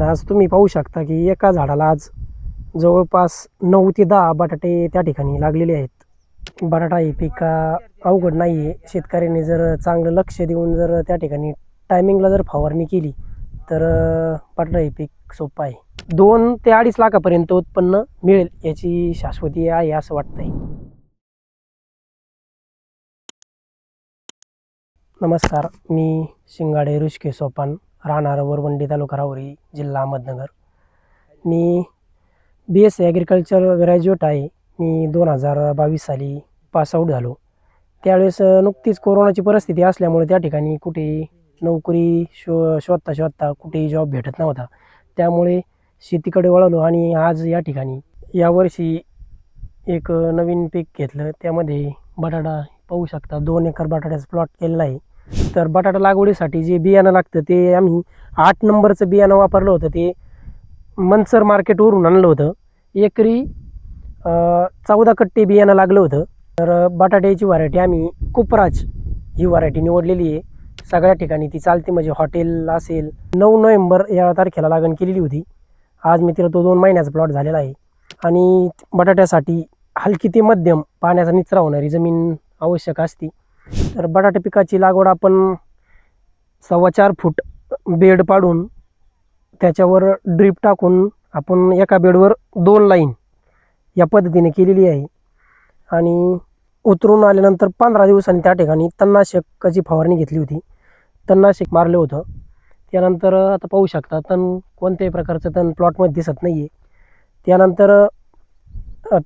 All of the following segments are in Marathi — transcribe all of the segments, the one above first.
आणि आज तुम्ही पाहू शकता की एका झाडाला आज जवळपास नऊ ते दहा बटाटे त्या ठिकाणी लागलेले आहेत. बटाटा हे पीक अवघड नाही आहे शेतकऱ्यांनी जर चांगलं लक्ष देऊन जर त्या ठिकाणी टायमिंगला जर फवारणी केली तर बटाटा हे पीक सोपं आहे. दोन ते अडीच लाखापर्यंत उत्पन्न मिळेल याची शाश्वती आहे असं वाटतंय. नमस्कार मी शिंगाडे ऋषिकेश सोपान. राहणार वरवंडी तालुका राहुरी जिल्हा अहमदनगर. मी B S C agriculture graduate आहे. मी दोन हजार बावीस साली पासआउट झालो. त्यावेळेस नुकतीच कोरोनाची परिस्थिती असल्यामुळे त्या ठिकाणी कुठे नोकरी शो शोधता शोधता कुठेही जॉब भेटत नव्हता. त्यामुळे शेतीकडे वळलो आणि आज या ठिकाणी यावर्षी एक नवीन पीक घेतलं. त्यामध्ये बटाटा पाहू शकता. दोन एकर बटाट्याचा प्लॉट केलेला आहे. तर बटाटा लागवडीसाठी जे बियाणं लागतं ते आम्ही आठ नंबरचं बियाणं वापरलं होतं ते मनसर मार्केटवरून आणलं होतं. एकरी चौदा कट्टे बियाणं लागलं होतं. तर बटाट्याची व्हरायटी आम्ही कुपराज ही व्हरायटी निवडलेली आहे. सगळ्या ठिकाणी ती चालते म्हणजे हॉटेल असेल. नऊ नोव्हेंबर या तारखेला लागण केलेली होती. आज मी तिला तो दोन महिन्याचा प्लॉट झालेला आहे. आणि बटाट्यासाठी हलकी ते मध्यम पाण्याचा निचरा होणारी जमीन आवश्यक असते. तर बटाटे पिकाची लागवड आपण सव्वा चार फूट बेड पाडून त्याच्यावर ड्रीप टाकून आपण एका बेडवर दोन लाईन या पद्धतीने केलेली आहे. आणि उतरून आल्यानंतर पंधरा दिवसांनी त्या ठिकाणी तणनाशकाची फवारणी घेतली होती. तणनाशक मारलं होतं. त्यानंतर आता पाहू शकता तण कोणत्याही प्रकारचं तण प्लॉटमध्ये दिसत नाही आहे त्यानंतर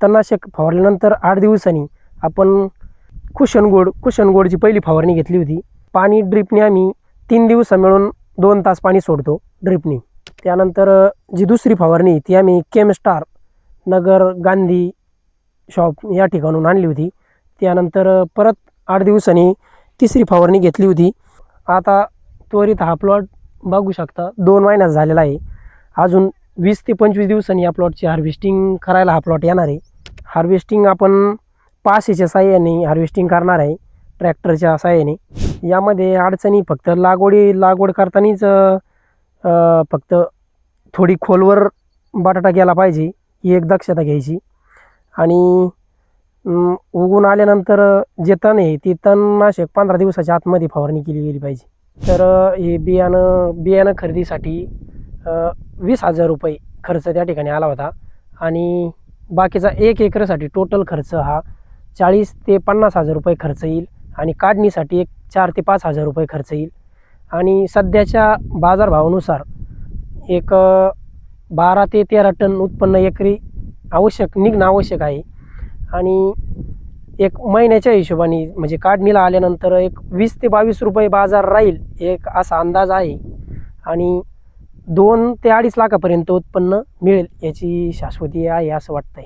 तणनाशक फवारल्यानंतर आठ दिवसांनी आपण कुशनगोड कुशनगोडची पहिली फवारणी घेतली होती. पाणी ड्रिपने आम्ही तीन दिवस मिळून दोन तास पाणी सोडतो ड्रिपनी. त्यानंतर जी दुसरी फवारणी आहे, ती आम्ही केमस्टार नगर गांधी शॉप या ठिकाणून आणली होती. त्यानंतर परत आठ दिवसांनी तिसरी फवारणी घेतली होती. आता त्वरित हा प्लॉट बघू शकता दोन महिन्यात झालेला आहे. अजून वीस ते पंचवीस दिवसांनी या प्लॉटची हार्वेस्टिंग करायला हा प्लॉट येणार आहे. हार्वेस्टिंग आपण पासेच्या साह्याने हार्वेस्टिंग करणार आहे ट्रॅक्टरच्या साह्याने. यामध्ये अडचणी फक्त लागवडी लागवड करतानाच फक्त थोडी खोलवर बटाटा गेला पाहिजे ही एक दक्षता घ्यायची. आणि उगून आल्यानंतर जे तण आहे ती तणनाशक पंधरा दिवसाच्या आतमध्ये फवारणी केली गेली पाहिजे. तर हे बियाणं बियाणं खरेदीसाठी वीस हजार रुपये खर्च त्या ठिकाणी आला होता. आणि बाकीचा एक एकरसाठी टोटल खर्च हा चाळीस ते पन्नास हजार रुपये खर्च येईल आणि काढणीसाठी एक चार ते पाच हजार रुपये खर्च येईल. आणि सध्याच्या बाजारभावानुसार एक बारा ते तेरा टन उत्पन्न एकरी आवश्यक निघणं आवश्यक आहे. आणि एक महिन्याच्या हिशोबाने म्हणजे काढणीला आल्यानंतर एक वीस ते बावीस रुपये बाजार राहील एक असा अंदाज आहे. आणि दोन ते अडीच लाखापर्यंत उत्पन्न मिळेल याची शाश्वती आहे असं वाटतंय.